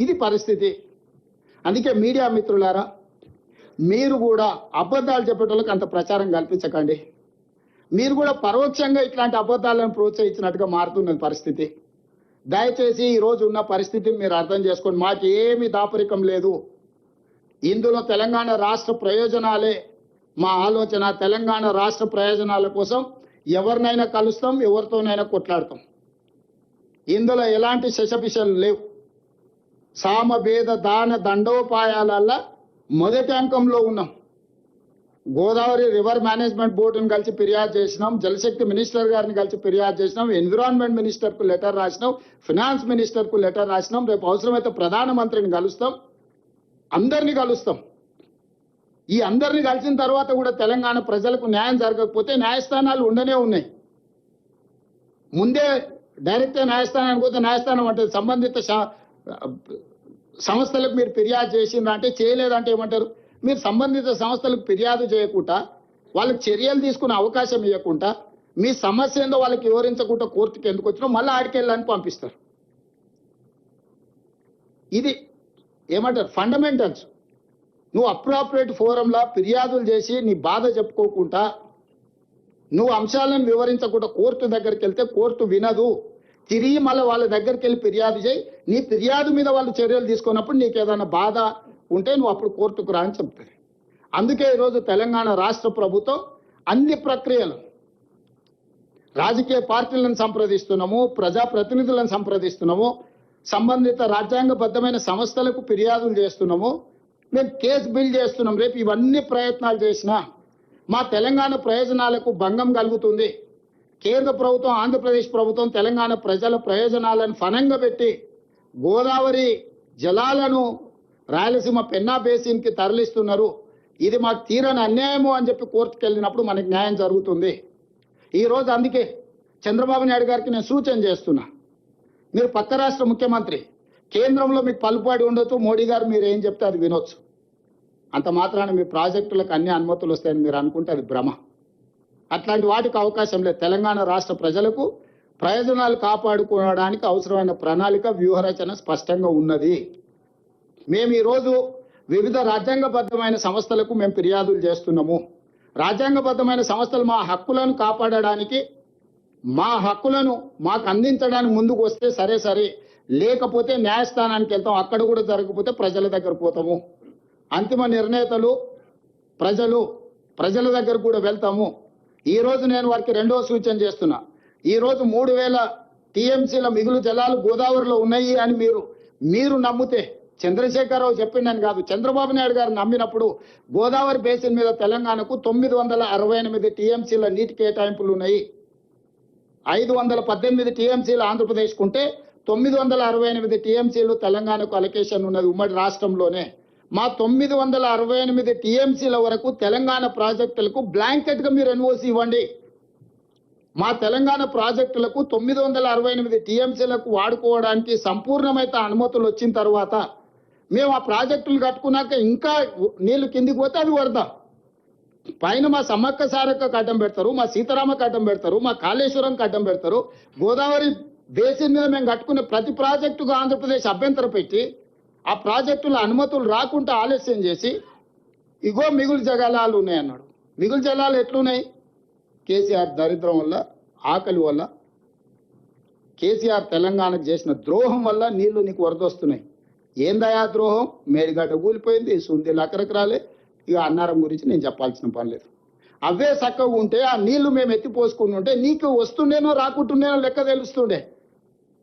ఇది పరిస్థితి. అందుకే మీడియా మిత్రులారా మీరు కూడా అబద్ధాలు చెప్పేటోళ్ళకి అంత ప్రచారం కల్పించకండి. మీరు కూడా పరోక్షంగా ఇట్లాంటి అబద్ధాలను ప్రోత్సహించినట్టుగా మారుతున్నది పరిస్థితి. దయచేసి ఈరోజు ఉన్న పరిస్థితిని మీరు అర్థం చేసుకోండి. మాకు ఏమి దాపరికం లేదు. ఇందులో తెలంగాణ రాష్ట్ర ప్రయోజనాలే మా ఆలోచన. తెలంగాణ రాష్ట్ర ప్రయోజనాల కోసం ఎవరినైనా కలుస్తాం ఎవరితోనైనా కొట్లాడతాం. ఇందులో ఎలాంటి శశపిషలు లేవు. సామభేద దాన దండోపాయాలల్లా మొదటి అంకంలో ఉన్నాం. గోదావరి రివర్ మేనేజ్మెంట్ బోర్డుని కలిసి ఫిర్యాదు చేసినాం జలశక్తి మినిస్టర్ గారిని కలిసి ఫిర్యాదు చేసినాం ఎన్విరాన్మెంట్ మినిస్టర్కు లెటర్ రాసినాం ఫినాన్స్ మినిస్టర్కు లెటర్ రాసినాం రేపు అవసరమైతే ప్రధానమంత్రిని కలుస్తాం అందరినీ కలుస్తాం. ఈ అందరిని కలిసిన తర్వాత కూడా తెలంగాణ ప్రజలకు న్యాయం జరగకపోతే న్యాయస్థానాలు ఉండనే ఉన్నాయి. ముందే డైరెక్ట్ న్యాయస్థానానికి పోతే న్యాయస్థానం అంటే సంబంధిత శా- సంస్థలకు మీరు ఫిర్యాదు చేసిండ్రు అంటే చేయలేదంటే ఏమంటారు? మీరు సంబంధిత సంస్థలకు ఫిర్యాదు చేయకుండా వాళ్ళకి చర్యలు తీసుకునే అవకాశం ఇవ్వకుండా మీ సమస్య ఏందో వాళ్ళకి వివరించకుండా కోర్టుకి ఎందుకు వచ్చినా మళ్ళీ ఆడికెళ్ళని పంపిస్తారు. ఇది ఏమంటారు? ఫండమెంటల్స్ నువ్వు అప్రాపరేట్ ఫోరంలా ఫిర్యాదులు చేసి నీ బాధ చెప్పుకోకుండా నువ్వు అంశాలను వివరించకుండా కోర్టు దగ్గరికి వెళ్తే కోర్టు వినదు. తిరిగి మళ్ళీ వాళ్ళ దగ్గరికి వెళ్ళి ఫిర్యాదు చేయి. నీ ఫిర్యాదు మీద వాళ్ళు చర్యలు తీసుకున్నప్పుడు నీకు ఏదైనా బాధ ఉంటే నువ్వు అప్పుడు కోర్టుకు రా అని చెప్తుంది అందుకే ఈరోజు తెలంగాణ రాష్ట్ర ప్రభుత్వం అన్ని ప్రక్రియలు రాజకీయ పార్టీలను సంప్రదిస్తున్నాము ప్రజాప్రతినిధులను సంప్రదిస్తున్నాము సంబంధిత రాజ్యాంగబద్ధమైన సంస్థలకు ఫిర్యాదులు చేస్తున్నాము. మేము కేసు బిల్ చేస్తున్నాం. రేపు ఇవన్నీ ప్రయత్నాలు చేసినా మా తెలంగాణ ప్రయోజనాలకు భంగం కలుగుతుంది. కేంద్ర ప్రభుత్వం ఆంధ్రప్రదేశ్ ప్రభుత్వం తెలంగాణ ప్రజల ప్రయోజనాలను ఫనంగా పెట్టి గోదావరి జలాలను రాయలసీమ పెన్నా బేసిన్కి తరలిస్తున్నారు. ఇది మాకు తీరని అన్యాయము అని చెప్పి కోర్టుకు వెళ్ళినప్పుడు మనకి న్యాయం జరుగుతుంది. ఈరోజు అందుకే చంద్రబాబు నాయుడు గారికి నేను సూచన చేస్తున్నా. మీరు పక్క రాష్ట్ర ముఖ్యమంత్రి కేంద్రంలో మీకు పలుపాడి ఉండొచ్చు మోడీ గారు మీరు ఏం చెప్తే అది వినొచ్చు. అంత మాత్రాన మీ ప్రాజెక్టులకు అన్ని అనుమతులు వస్తాయని మీరు అనుకుంటే అది భ్రమ. అట్లాంటి వాటికి అవకాశం లేదు. తెలంగాణ రాష్ట్ర ప్రజలకు ప్రయోజనాలు కాపాడుకోవడానికి అవసరమైన ప్రణాళిక వ్యూహరచన స్పష్టంగా ఉన్నది. మేము ఈరోజు వివిధ రాజ్యాంగబద్ధమైన సంస్థలకు మేము ఫిర్యాదులు చేస్తున్నాము. రాజ్యాంగబద్ధమైన సంస్థలు మా హక్కులను కాపాడడానికి మా హక్కులను మాకు అందించడానికి ముందుకు వస్తే సరే సరే లేకపోతే న్యాయస్థానానికి వెళ్తాం అక్కడ కూడా జరగకపోతే ప్రజల దగ్గర పోతాము. అంతిమ నిర్ణేతలు ప్రజలు ప్రజల దగ్గర కూడా వెళ్తాము. ఈ రోజు నేను వారికి రెండో సూచన చేస్తున్నా. ఈ రోజు మూడు వేల టీఎంసీల మిగులు జలాలు గోదావరిలో ఉన్నాయి అని మీరు మీరు నమ్మితే చంద్రశేఖరరావు చెప్పిందని కాదు చంద్రబాబు నాయుడు గారు నమ్మినప్పుడు గోదావరి బేసిన్ మీద తెలంగాణకు తొమ్మిది వందల అరవై ఎనిమిది టీఎంసీల నీటి కేటాయింపులు ఉన్నాయి. ఐదు వందల పద్దెనిమిది టీఎంసీలు ఆంధ్రప్రదేశ్కు ఉంటే తొమ్మిది వందల అరవై ఎనిమిది టీఎంసీలు తెలంగాణకు అలొకేషన్ ఉన్నది ఉమ్మడి రాష్ట్రంలోనే. మా తొమ్మిది వందల అరవై ఎనిమిది టీఎంసీల వరకు తెలంగాణ ప్రాజెక్టులకు బ్లాంకెట్గా మీరు ఎన్ఓసి ఇవ్వండి. మా తెలంగాణ ప్రాజెక్టులకు తొమ్మిది వందల అరవై ఎనిమిది టీఎంసీలకు వాడుకోవడానికి సంపూర్ణమైన అనుమతులు వచ్చిన తర్వాత మేము ఆ ప్రాజెక్టులు కట్టుకున్నాక ఇంకా నీళ్ళు కిందికి పోతే అది వరద. పైన మా సమ్మక్క సారక్క కట్టం పెడతారు మా సీతారామ కట్టం పెడతారు మా కాళేశ్వరం కట్టం పెడతారు. గోదావరి బేసిన్ మీద మేము కట్టుకునే ప్రతి ప్రాజెక్టుకు ఆంధ్రప్రదేశ్ అభ్యంతరం పెట్టి ఆ ప్రాజెక్టుల అనుమతులు రాకుండా ఆలస్యం చేసి ఇగో మిగులు జలాలు ఉన్నాయన్నాడు మిగులు జలాలు ఎట్లున్నాయి? కేసీఆర్ దరిద్రం వల్ల ఆకలి వల్ల కేసీఆర్ తెలంగాణకు చేసిన ద్రోహం వల్ల నీళ్ళు నీకు వరదొస్తున్నాయి. ఏందయా ద్రోహం? మేడిగడ్డ కూలిపోయింది సుందీలు అక్కడికి ఇక అన్నారం గురించి నేను చెప్పాల్సిన పని లేదు. అవే చక్కగా ఉంటే ఆ నీళ్ళు మేము ఎత్తిపోసుకుని ఉంటే నీకు వస్తుండేనో రాకుంటుండేనో లెక్క తెలుస్తుండే.